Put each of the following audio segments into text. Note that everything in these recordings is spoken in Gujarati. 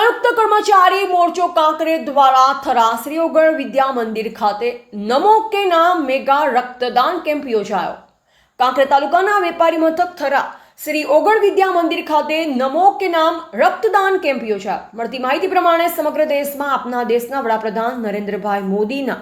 સંયુક્ત કર્મચારી મોરચો કાંકરે દ્વારા થરા શ્રી ઓગણ વિદ્યા મંદિર ખાતે નમો કે નામ મેગા રક્તદાન કેમ્પ યોજાયો. કાંકરે તાલુકાના વેપારી મથક થરા શ્રી ઓગણ વિદ્યા મંદિર ખાતે નમો કે નામ રક્તદાન કેમ્પ યોજાયો. મળતી માહિતી પ્રમાણે સમગ્ર દેશમાં આપના દેશના વડાપ્રધાન નરેન્દ્રભાઈ મોદીના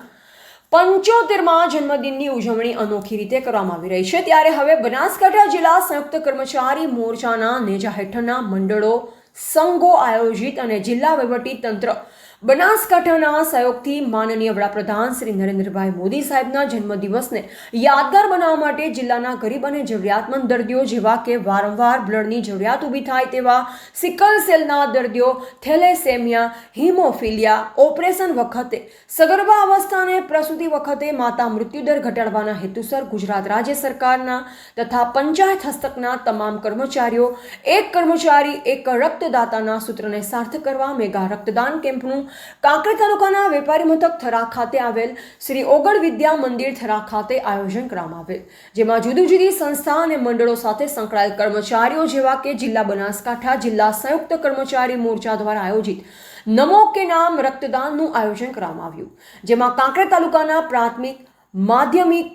પંચોતેરમાં જન્મદિનની ઉજવણી અનોખી રીતે કરવામાં આવી રહી છે. ત્યારે હવે બનાસકાંઠા જિલ્લા સંયુક્ત કર્મચારી મોરચાના નેજા હેઠળના મંડળો સંઘો આયોજિત અને જિલ્લા વહીવટી તંત્ર બનાસકાંઠાના સહયોગથી માનનીય વડાપ્રધાન શ્રી નરેન્દ્રભાઈ મોદી સાહેબના જન્મદિવસને યાદગાર બનાવવા માટે જિલ્લાના ગરીબ અને જરૂરિયાતમંદ દર્દીઓ જેવા કે વારંવાર બ્લડની જરૂરિયાત ઊભી થાય તેવા સિકલ સેલના દર્દીઓ, થેલેસેમિયા, હિમોફિલિયા, ઓપરેશન વખતે, સગર્ભા અવસ્થા અને પ્રસૂતિ વખતે માતા મૃત્યુદર ઘટાડવાના હેતુસર ગુજરાત રાજ્ય સરકારના તથા પંચાયત હસ્તકના તમામ કર્મચારીઓ, એક કર્મચારી, એક રક્તદાતાના સૂત્રને સાર્થક કરવા મેગા રક્તદાન કેમ્પનું કાંકરે તાલુકાના વેપારી મથક થરા ખાતે આવેલ શ્રી ઓગળ વિદ્યા મંદિર થરા ખાતે આયોજન કરવામાં આવેલ, જેમાં જુદી જુદી સંસ્થા અને મંડળો સાથે સંકળાયેલ કર્મચારીઓ જેવા કે જિલ્લા બનાસકાંઠા જિલ્લા સંયુક્ત કર્મચારી મોરચા દ્વારા આયોજિત નમો કે નામ રક્તદાનનું આયોજન કરવામાં આવ્યું, જેમાં કાંકરે તાલુકાના પ્રાથમિક, માધ્યમિક,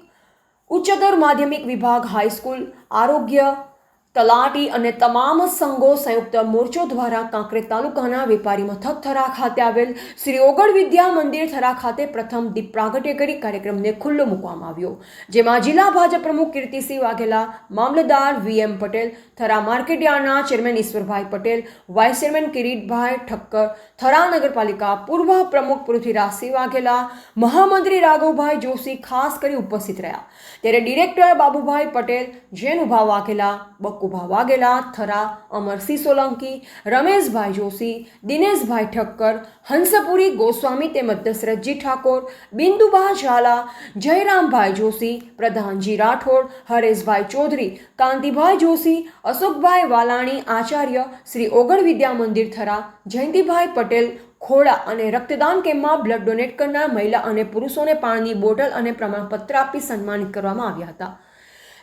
ઉચ્ચતર માધ્યમિક વિભાગ, હાઈસ્કૂલ, આરોગ્ય તલાટી અને તમામ સંઘો સંયુક્ત મોરચો દ્વારા કાંકરે તાલુકાના વેપારી મથક થરા ખાતે આવેલ શ્રી ઓગળ વિદ્યા મંદિર થરા ખાતે પ્રથમ દીપ પ્રાગટ્ય કરી કાર્યક્રમને ખુલ્લો મૂકવામાં આવ્યો. જેમાં જિલ્લા ભાજપ પ્રમુખ કીર્તિસિંહ વાઘેલા, મામલતદાર V M Patel, Thara માર્કેટયાર્ડના chairman Ishwarbhai Patel, vice chairman Kiritbhai Thakkar, Thara નગરપાલિકા પૂર્વ પ્રમુખ પૃથ્વીરાજસિંહ વાઘેલા, મહામંત્રી રાઘવભાઈ જોશી ખાસ કરી ઉપસ્થિત રહ્યા. ત્યારે ડિરેક્ટર બાબુભાઈ પટેલ, જેનુભા વાઘેલા બકુભા વાઘેલા થરા, અમરસિંહ સોલંકી, રમેશભાઈ જોશી, દિનેશભાઈ ઠક્કર, હંસપુરી ગોસ્વામી તેમજ દશરથજી ઠાકોર, બિંદુબા ઝાલા, જયરામભાઈ જોશી, પ્રધાનજી રાઠોડ, હરેશભાઈ ચૌધરી, કાંતિભાઈ જોશી, અશોકભાઈ વાલાણી, આચાર્ય શ્રી ઓગણ વિદ્યા મંદિર થરા, જયંતિભાઈ પટેલ, ખોડા અને રક્તદાન કેમ્પમાં બ્લડ ડોનેટ કરનાર મહિલા અને પુરુષોને પાણીની બોટલ અને પ્રમાણપત્ર આપી સન્માનિત કરવામાં આવ્યા હતા.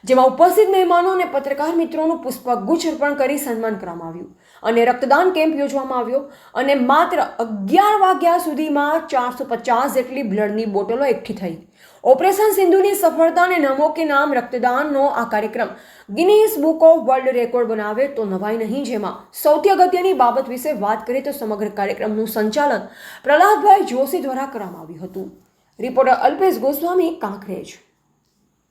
જેમાં ઉપસ્થિત મહેમાનો અને પત્રકાર મિત્રોનું પુષ્પગુચ્છ અર્પણ કરી સન્માન કરવામાં આવ્યું. અને રક્તદાન કેમ્પ યોજવામાં આવ્યો. અને માત્ર અગિયાર વાગ્યા સુધીમાં ચારસો પચાસ જેટલી બ્લડની બોટલો એકઠી થઈ. ઓપરેશન સિંધુની સફળતા અને નમો કે નામ રક્તદાનનો આ કાર્યક્રમ Guinness book of world record બનાવે તો નવાઈ નહીં. જેમાં સૌથી અગત્યની બાબત વિશે વાત કરીએ તો સમગ્ર કાર્યક્રમનું સંચાલન પ્રહલાદભાઈ જોશી દ્વારા કરવામાં આવ્યું હતું. રિપોર્ટર અલ્પેશ ગોસ્વામી, કાંકરેજ.